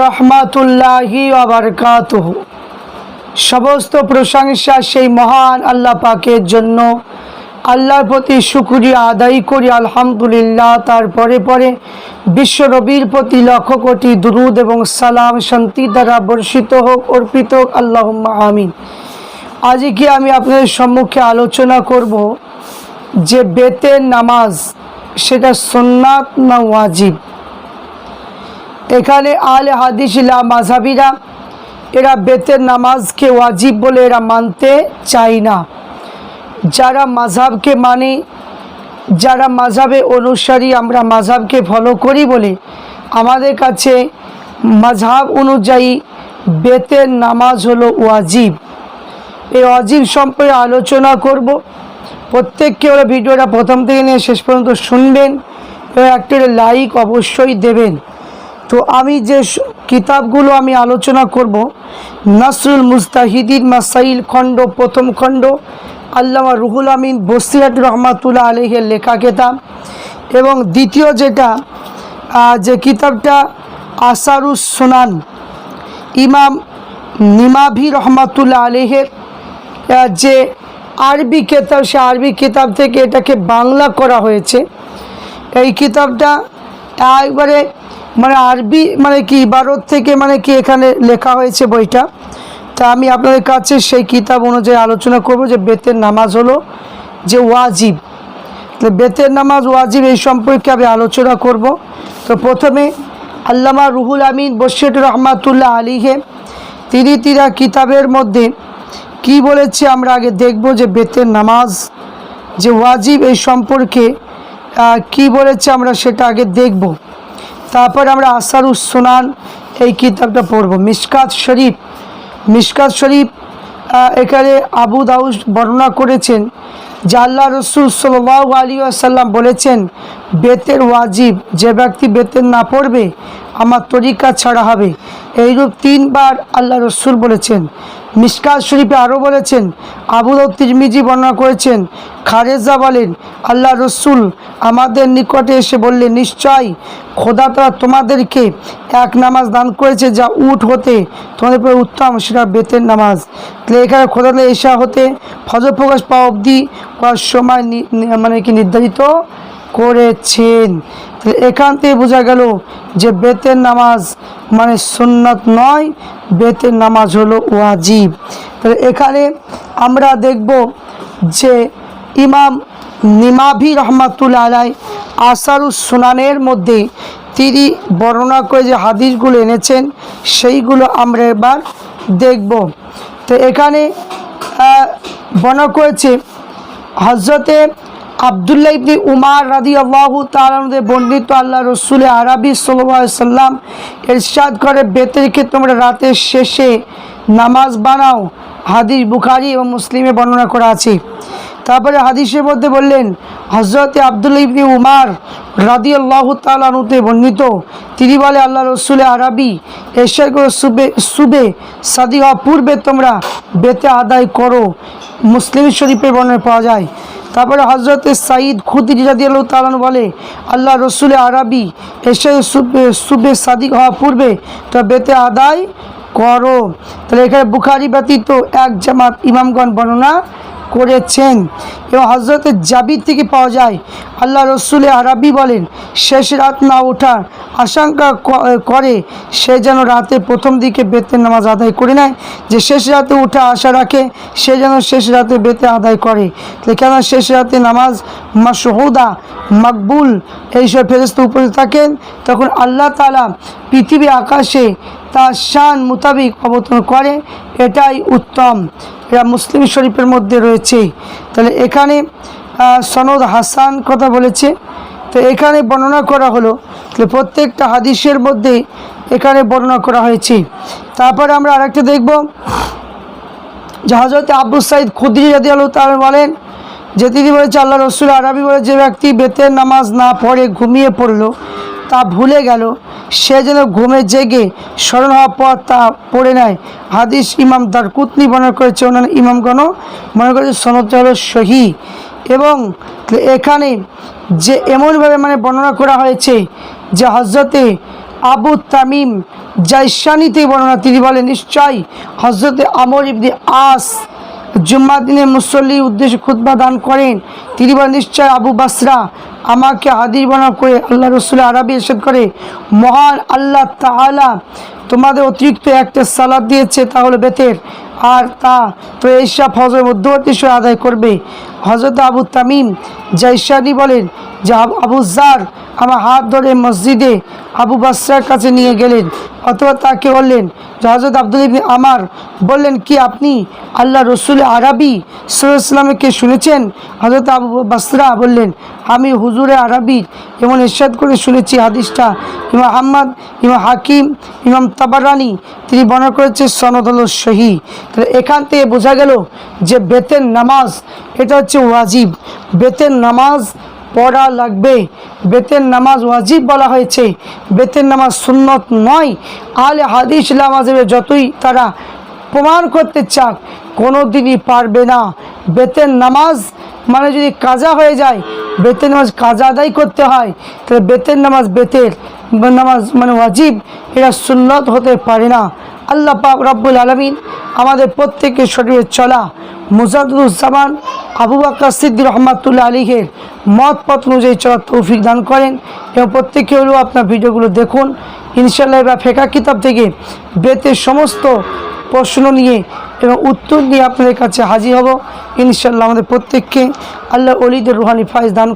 রহমাতুল্লাহি সমস্ত প্রশংসা সেই মহান আল্লাহ পাকের জন্য। আল্লাহর প্রতি সুক্রিয়া আদায় করি, আলহামদুলিল্লাহ। তারপরে পরে বিশ্ব রবির প্রতি লক্ষ কোটি দুরুদ এবং সালাম, শান্তি দ্বারা বর্ষিত হোক, অর্পিত হোক। আল্লাহ আমিন। আজকে আমি আপনাদের সম্মুখে আলোচনা করব যে বেতের নামাজ, সেটা সোননাথ না ওয়াজিব? এখানে আলে হাদিসিলা মাঝাবিরা এরা বেতের নামাজকে ওয়াজিব বলে এরা মানতে চায় না। যারা মাঝাবকে মানে যারা মাঝাবে অনুসারী আমরা মাঝাবকে ফলো করি বলে, আমাদের কাছে মাঝাব অনুযায়ী বেতের নামাজ হলো ওয়াজিব। এই অজিব সম্পর্কে আলোচনা করব। প্রত্যেককে ওরা ভিডিওটা প্রথম থেকে নিয়ে শেষ পর্যন্ত শুনবেন এবং একটা লাইক অবশ্যই দেবেন। তো আমি যে কিতাবগুলো আমি আলোচনা করব, নাসরুল মুস্তাহিদিন মাসাইল খণ্ড, প্রথম খণ্ড, আল্লামা রুহুল আমিন বসিরাত রহমাতুল্লাহ আলহের লেখা কিতাব এবং দ্বিতীয় যেটা যে কিতাবটা আসারুস সোনান, ইমাম নিমাভি রহমাতুল্লাহ আলহের যে আরবি কেতাব, সে আরবি কিতাব থেকে এটাকে বাংলা করা হয়েছে। এই কিতাবটা একবারে মানে আরবি মানে কি ইবারত থেকে মানে কি এখানে লেখা হয়েছে বইটা। তা আমি আপনাদের কাছে সেই কিতাব অনুযায়ী আলোচনা করব যে বেতের নামাজ হলো যে ওয়াজিব। বেতের নামাজ, ওয়াজিব এই সম্পর্কে আমি আলোচনা করব। তো প্রথমে আল্লামা রুহুল আমিন বশির রহমাতুল্লাহ আলীহে তিনি তিরা কিতাবের মধ্যে কি বলেছে আমরা আগে দেখব যে বেতের নামাজ যে ওয়াজিব এই সম্পর্কে কি বলেছে আমরা সেটা আগে দেখব। তারপর আমরা আসারুস সোনান এই কিতাবটা পড়ব। মিসকাত শরীফ মিসকাত শরীফ এখানে আবু দাউস বর্ণনা করেছেন যে আল্লাহ রসুল সাল্লাহ আলী আসাল্লাম বলেছেন, বেতের ওয়াজিব, যে ব্যক্তি বেতের না পড়বে, আমার তরিকা ছাড়া হবে। এইরূপ তিনবার আল্লাহ রসুল বলেছেন। মিসকাত শরীফে আরও বলেছেন, আবুল তিরমিজি বর্ণনা করেছেন, খারেজা বলেন, আল্লাহ রসুল আমাদের নিকটে এসে বললেন নিশ্চয় খোদা তারা তোমাদেরকে এক নামাজ দান করেছে যা উঠ হতে তোমাদের উপরে উত্তম, সেটা বেতের নামাজ। তাহলে এখানে খোদা এশা হতে ফজর প্রকাশ পাওয়া অবধি হওয়ার সময় মানে কি নির্ধারিত করেছেন। এখান থেকে বোঝা গেল যে বেতের নামাজ মানে সুন্নত নয়, বেতের নামাজ হলো ওয়াজিব। তাহলে এখানে আমরা দেখব যে ইমাম নিমাভি রহমাতুল্লা আলাই আসারুস সুনানের মধ্যে তিনি বর্ণনা করে যে হাদিসগুলো এনেছেন, সেইগুলো আমরা এবার দেখব। তো এখানে বর্ণনা করেছে হজরতে আবদুল্লাহ ইবনি উমার রাদি আল্লাহ তালদের বর্ণিত আল্লাহ রসুল আরবি সাল্লাম এরশাদ করে, বেতেরকে তোমরা রাতের শেষে নামাজ বানাও। হাদিস বুখারি এবং মুসলিমে বর্ণনা করা আছে। তারপরে হাদিসের মধ্যে বললেন হজরতে আবদুল্লাহ ইবনি উমার রাদি আল্লাহ তালুতে বর্ণিত, তিনি বলে, আল্লাহ রসুল আরবি এরশাদ করে, সুবে সুবে সাদি হওয়া পূর্বে তোমরা বেতে আদায় করো। মুসলিম শরীফের বর্ণনা পাওয়া যায়। তারপরে হজরত সাঈদ খুদির রাদি আল্লাহ তালান বলে, আল্লাহ রসুল আরবি এসে সুবে সাদিক হওয়া পূর্বে তো বেতে আদায় করো। তাহলে এখানে বুখারি ব্যতীত এক জামাত ইমামগণ বর্ণনা করেছেন। এবং হজরতের জাবির থেকে পাওয়া যায়, আল্লাহ রসুল আরবি বলেন, শেষ রাত না ওঠার আশঙ্কা করে, সে যেন রাতে প্রথম দিকে বেতের নামাজ আদায় করে নেয়। যে শেষ রাতে উঠা আশা রাখে, সে যেন শেষ রাতে বেতে আদায় করে। কেন শেষ রাতে নামাজ মাসহুদা মকবুল এইসব ফেরস্ত উপরে থাকেন, তখন আল্লাহ তালা পৃথিবী আকাশে তার শান মোতাবিক অবতরণ করে। এটাই উত্তম। এটা মুসলিম শরীফের মধ্যে রয়েছে। তাহলে এখানে সনদ হাসান কথা বলেছে। তো এখানে বর্ণনা করা হলো, তাহলে প্রত্যেকটা হাদিসের মধ্যে এখানে বর্ণনা করা হয়েছে। তারপরে আমরা আরেকটা দেখব, যে হজরত আব্দুল সাইদ খুদ্রি রাদি আল্লাহ তাআলা বলেন, যে তিনি বলেছে, আল্লাহ রসুল আরবি বলে যে ব্যক্তি বেতের নামাজ না পড়ে ঘুমিয়ে পড়ল তা ভুলে গেল। সে যেন ঘুমে জেগে স্মরণ হওয়ার পর তা পড়ে নেয় হাদিস ইমাম তার কুতনি বর্ণনা করেছে অন্যান্য ইমামগণও মনে করেছে সনদটা হলো সহি। এবং এখানে যে এমনভাবে মানে বর্ণনা করা হয়েছে যে হজরতে আবু তামিম জাইসানিতে বর্ণনা, তিনি বলেন নিশ্চয় হজরতে আমর ইবদি আস জুম্মার দিনে মুসল্লি উদ্দেশ্যে খুদ্া দান করেন। তিনি বলেন, নিশ্চয় আবু বাসরা আমাকে হাদির বনা করে আল্লাহ রসুল আরবি এসেদ করে, মহান আল্লাহ তালা তোমাদের অতিরিক্ত একটা সালাদ দিয়েছে তাহলে বেতের। আর তা তো এইসব হজর মধ্যবর্তী আদায় করবে। হজরত আবু তামিম জাইসানি বলেন যে আবু- আবু জার আমার হাত ধরে মসজিদে আবু বাসরার কাছে নিয়ে গেলেন, অথবা তাকে বললেন হজরত আব্দুল ইবনে আমার বললেন, কি আপনি আল্লাহ রসুল আরবি সাল্লামকে শুনেছেন? হজরত আবু বাসরা বললেন, আমি হুজুরে আরবি এমন ইরশাদ করে শুনেছি হাদিসটা। ইমাম আহম্মদ ইমাম হাকিম, ইমাম তাবারানি, তিনি বর্ণনা করেছে সনদ হল সহি। তাহলে এখান থেকে বোঝা গেল যে বেতের নামাজ, এটা হচ্ছে ওয়াজিব। বেতের নামাজ পড়া লাগবে। বেতের নামাজ ওয়াজিব বলা হয়েছে। বেতের নামাজ সুন্নত নয়। আলে হাদিস নামাজের যতই তারা প্রমাণ করতে চাক কোনো দিনই পারবে না। বেতের নামাজ মানে যদি কাজা হয়ে যায়, বেতের নামাজ কাজা আদায় করতে হয়, তাহলে বেতের নামাজ বেতের নামাজ মানে ওয়াজিব, এটা সুন্নত হতে পারে না। আল্লাহ পাক রব্বুল আলমিন আমাদের প্রত্যেকের শরীরে চলা মুজাদুজ্জামান আবু বাক্কা সিদ্দি রহমাতুল্লাহ আলীহের মত পথ অনুযায়ী চলার তৌফিক দান করেন এবং প্রত্যেকে হলেও আপনার ভিডিওগুলো দেখুন। ইনশাল্লাহ বা ফেকা কিতাব থেকে বেতের সমস্ত প্রশ্ন নিয়ে এবং উত্তর নিয়ে আপনাদের কাছে হাজির হব। ইনশাল্লাহ আমাদের প্রত্যেককে আল্লাহ অলিদের রুহানি ফাইজ দান